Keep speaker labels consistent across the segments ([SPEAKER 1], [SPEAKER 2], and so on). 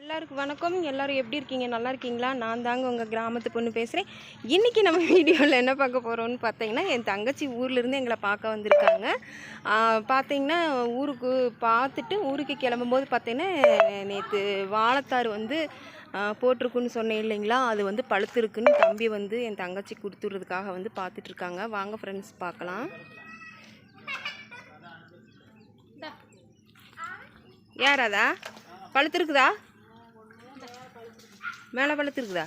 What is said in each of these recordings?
[SPEAKER 1] எல்லாருக்கும் வணக்கம் எல்லோரும் எப்படி இருக்கீங்க நல்லா இருக்கீங்களா நான் தாங்க உங்கள் கிராமத்து பொண்ணு பேசுகிறேன் இன்றைக்கி நம்ம வீடியோவில் என்ன பார்க்க போகிறோம்னு பார்த்தீங்கன்னா என் தங்கச்சி ஊர்லேருந்து எங்களை பார்க்க வந்திருக்காங்க பார்த்தீங்கன்னா ஊருக்கு பார்த்துட்டு ஊருக்கு கிளம்பும்போது பார்த்தீங்கன்னா நேற்று வாழத்தாறு வந்து போட்டிருக்குன்னு சொன்னேன் இல்லைங்களா அது வந்து பழுத்துருக்குன்னு தம்பி வந்து என் தங்கச்சி கொடுத்துட்றதுக்காக வந்து பார்த்துட்ருக்காங்க வாங்க ஃப்ரெண்ட்ஸ் பார்க்கலாம் யாராதா பழுத்துருக்குதா மேலே பழுத்து இருக்குதா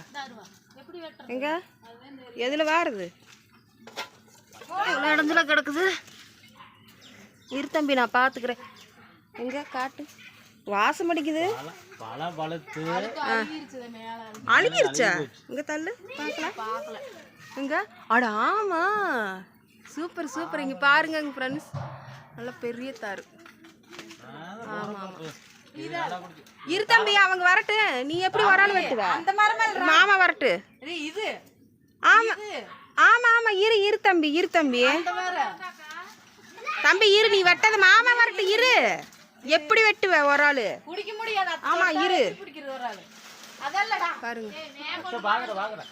[SPEAKER 1] எங்க எதில் வாருது இடத்துல கிடக்குது இருத்தம்பி நான் பார்த்துக்கிறேன் எங்க காட்டு வாசம் அடிக்குது அழுகிருச்சா இங்கே தள்ளு பார்க்கலாம் இங்க அட ஆமா சூப்பர் சூப்பர் இங்க பாருங்க ஃப்ரெண்ட்ஸ் நல்லா பெரிய தாரு ஆமா ஆமா இரு தம்பி அவங்க வரட்டு நீ எப்படி வரான்னு வெட்டுவ அந்த மரம் மாமா வரட்டு இது ஆமா ஆமா ஆமா இரு இரு தம்பி இரு தம்பி தம்பி இரு நீ வெட்டது மாமா வரட்டு இரு எப்படி வெட்டுவ ஒரு ஆளு
[SPEAKER 2] குடிக்க முடியாது
[SPEAKER 1] ஆமா இரு
[SPEAKER 3] பாருங்க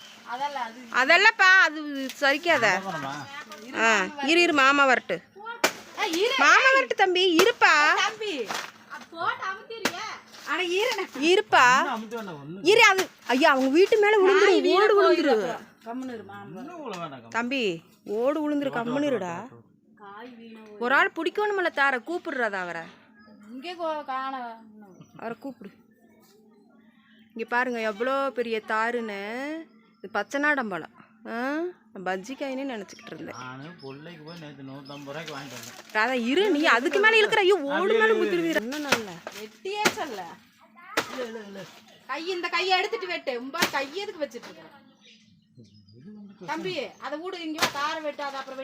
[SPEAKER 1] அதெல்லாம்ப்பா அது சரிக்காத ஆ இரு இரு மாமா வரட்டு மாமா வரட்டு தம்பி இருப்பா இருப்பா இரு அது ஐயா அவங்க வீட்டு மேல விழுந்துரு ஓடு விழுந்துரு தம்பி ஓடு விழுந்துரு கம்முனுருடா ஒரு ஆள் பிடிக்கணுமில்ல தார கூப்பிடுறதா அவரை அவரை கூப்பிடு இங்கே பாருங்க எவ்வளோ பெரிய தாருன்னு இது பச்சை நாடம்பழம் இருந்தேன் அதான் இரு நீ அதுக்கு ஐயோ ஓடு
[SPEAKER 2] கை இந்த கையை எடுத்துட்டு அதை அப்புறம்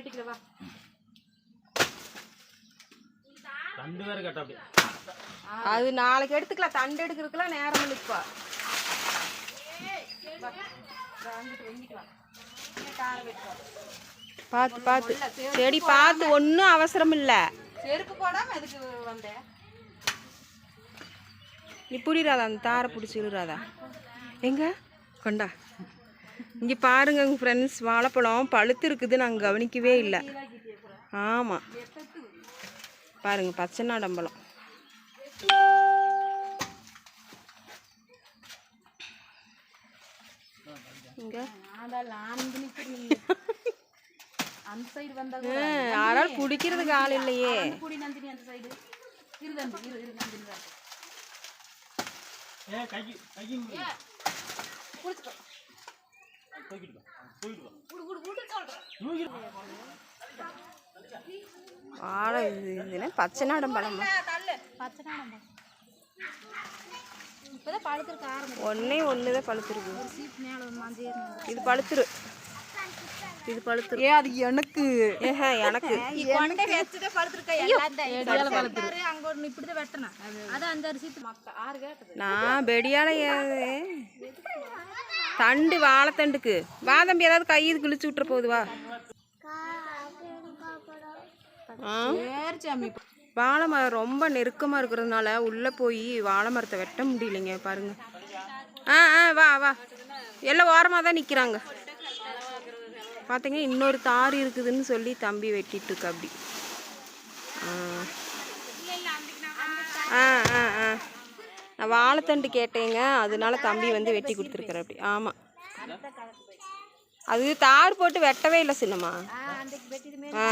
[SPEAKER 1] அது நாளைக்கு எடுத்துக்கலாம் எடுக்கிறதுக்குலாம் நேரம் பார்த்து பார்த்து செடி பார்த்து ஒன்றும் அவசரம் இல்ல
[SPEAKER 2] செருப்பு போடாம எதுக்கு
[SPEAKER 1] நீ பிடிடாதா அந்த தாரை புடிச்சுடுறாதா எங்க கொண்டா இங்கே பாருங்க உங்கள் ஃப்ரெண்ட்ஸ் வாழைப்பழம் பழுத்து இருக்குது நாங்கள் கவனிக்கவே இல்லை ஆமாம் பாருங்கள் பச்சை நாடம்பழம் இங்கே அந்த ஆள் இல்லையே பச்சை நாடம் பழமா பச்சை நாடம் பழம் ஒன்னே ஒன்று பழுத்துருக்கு இது பழுத்துரு இது பழுத்துரு ஏ அது எனக்கு ஏஹ எனக்கு
[SPEAKER 2] அங்க ஒரு இப்படி தான் அந்த
[SPEAKER 1] நான் பெடியால தண்டு வாழைத்தண்டுக்கு வாதம்பி ஏதாவது கை குளிச்சு கிழிச்சு விட்டுற போகுதுவா சாமி வாழை மரம் ரொம்ப நெருக்கமாக இருக்கிறதுனால உள்ளே போய் வாழை மரத்தை வெட்ட முடியலைங்க பாருங்கள் ஆ ஆ வா வா எல்லாம் ஓரமாக தான் நிற்கிறாங்க பார்த்தீங்க இன்னொரு தார் இருக்குதுன்னு சொல்லி தம்பி வெட்டிட்டுருக்கு அப்படி ஆ ஆ ஆ நான் வாழைத்தண்டு கேட்டேங்க அதனால தம்பி வந்து வெட்டி கொடுத்துருக்குறேன் அப்படி ஆமாம் அது தார் போட்டு வெட்டவே இல்லை சின்னம்மா ஆ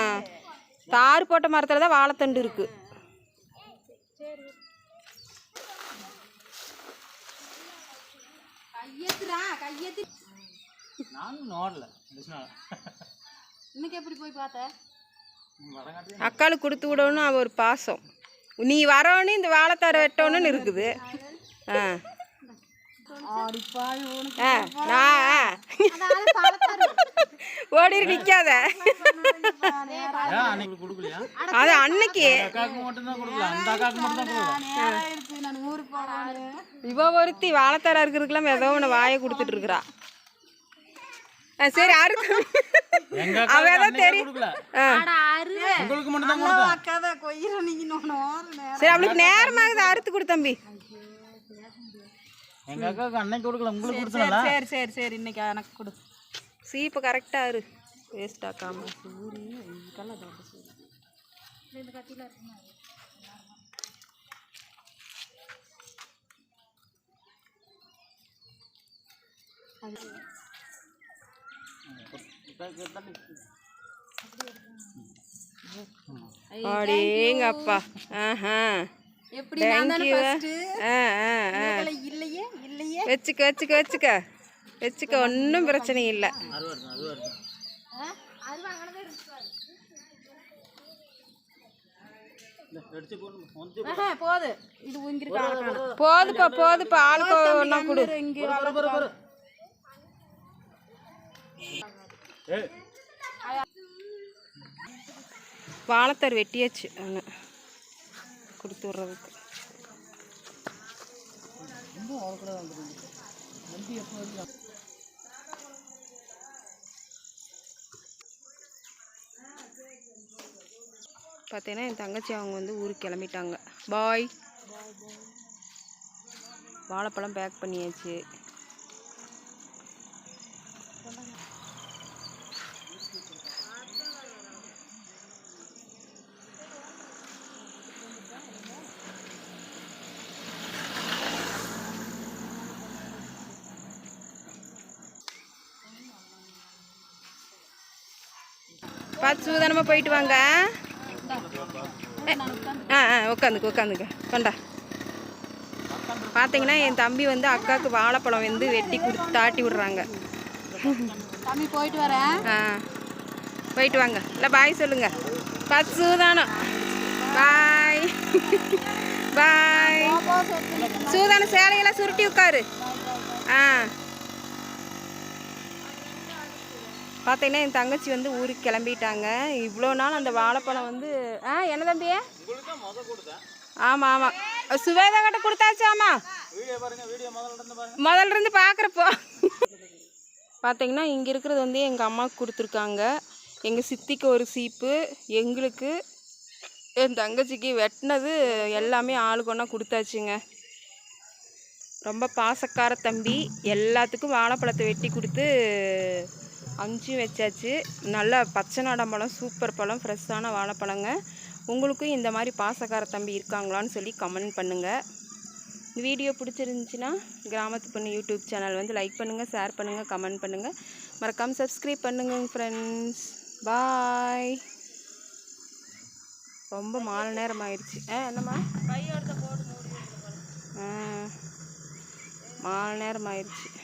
[SPEAKER 1] தார் போட்ட மரத்தில் தான் வாழைத்தண்டு இருக்குது அக்காலு கொடுத்து விடணும் அவ ஒரு பாசம் நீ வரோன்னு இந்த வாழைத்தார வெட்டணும்னு இருக்குது ஆ ஆ நான் ஓடி நிக்காத அது அன்னைக்கு இவ ஒருத்தி வாழைத்தாரா இருக்கிறதுக்கெல்லாம் ஏதோ ஒன்னு வாயை கொடுத்துட்டு இருக்கிறா சரி அறுக்கு
[SPEAKER 3] அவ தெரியும்
[SPEAKER 1] சரி அவளுக்கு நேரமாகுது அறுத்து கொடு தம்பி
[SPEAKER 3] எங்க அக்காவுக்கு அன்னைக்கு கொடுக்கல உங்களுக்கு
[SPEAKER 1] சரி சரி சரி இன்னைக்கு எனக்கு கொடு சீப்பு கரெக்டாக இரு வேஸ்ட் ஆக்காம வச்சுக்க வச்சுக்க வச்சுக்க வச்சுக்க ஒன்றும் பிரச்சனை இல்லை
[SPEAKER 2] போதுப்பா
[SPEAKER 1] போதுப்பா ஆளுக்கு ஒன்றா கொடு வாழத்தார் வெட்டியாச்சு ஒன்று கொடுத்து விட்றதுக்கு ரொம்ப பார்த்தீங்கன்னா என் தங்கச்சி அவங்க வந்து ஊருக்கு கிளம்பிட்டாங்க பாய் வாழைப்பழம் பேக் பண்ணியாச்சு பார்த்து சூதானமாக போயிட்டு வாங்க ஆ ஆ உட்காந்துக்கு உட்காந்துக்க கொண்டா பார்த்தீங்கன்னா என் தம்பி வந்து அக்காவுக்கு வாழைப்பழம் வந்து வெட்டி கொடுத்து தாட்டி விடுறாங்க
[SPEAKER 2] தம்பி போயிட்டு வரேன் ஆ
[SPEAKER 1] போயிட்டு வாங்க இல்லை பாய் சொல்லுங்க பசு தானோ பாய் பாய் சூதான சேலையெல்லாம் சுருட்டி உட்காரு ஆ பார்த்தீங்கன்னா என் தங்கச்சி வந்து ஊருக்கு கிளம்பிட்டாங்க இவ்வளோ நாள் அந்த வாழைப்பழம் வந்து ஆ என்ன தம்பியே ஆமாம் ஆமாம் சுவேதா கிட்ட கொடுத்தாச்சு ஆமாம் முதல்ல இருந்து பார்க்குறப்போ பார்த்தீங்கன்னா இங்கே இருக்கிறது வந்து எங்கள் அம்மாவுக்கு கொடுத்துருக்காங்க எங்கள் சித்திக்கு ஒரு சீப்பு எங்களுக்கு என் தங்கச்சிக்கு வெட்டினது எல்லாமே ஆளுக்கு ஒன்றா கொடுத்தாச்சுங்க ரொம்ப பாசக்கார தம்பி எல்லாத்துக்கும் வாழைப்பழத்தை வெட்டி கொடுத்து அஞ்சும் வச்சாச்சு நல்லா பச்சை நாட பழம் சூப்பர் பழம் ஃப்ரெஷ்ஷான வாழைப்பழங்க உங்களுக்கும் இந்த மாதிரி பாசக்கார தம்பி இருக்காங்களான்னு சொல்லி கமெண்ட் பண்ணுங்கள் இந்த வீடியோ பிடிச்சிருந்துச்சின்னா கிராமத்து பொண்ணு யூடியூப் சேனல் வந்து லைக் பண்ணுங்கள் ஷேர் பண்ணுங்கள் கமெண்ட் பண்ணுங்கள் மறக்காமல் சப்ஸ்கிரைப் பண்ணுங்கள் ஃப்ரெண்ட்ஸ் பாய் ரொம்ப மாலை நேரம் ஆயிடுச்சு ஆ என்னம்மா கையோட போட்டு ஆ மாலை நேரம் ஆயிடுச்சு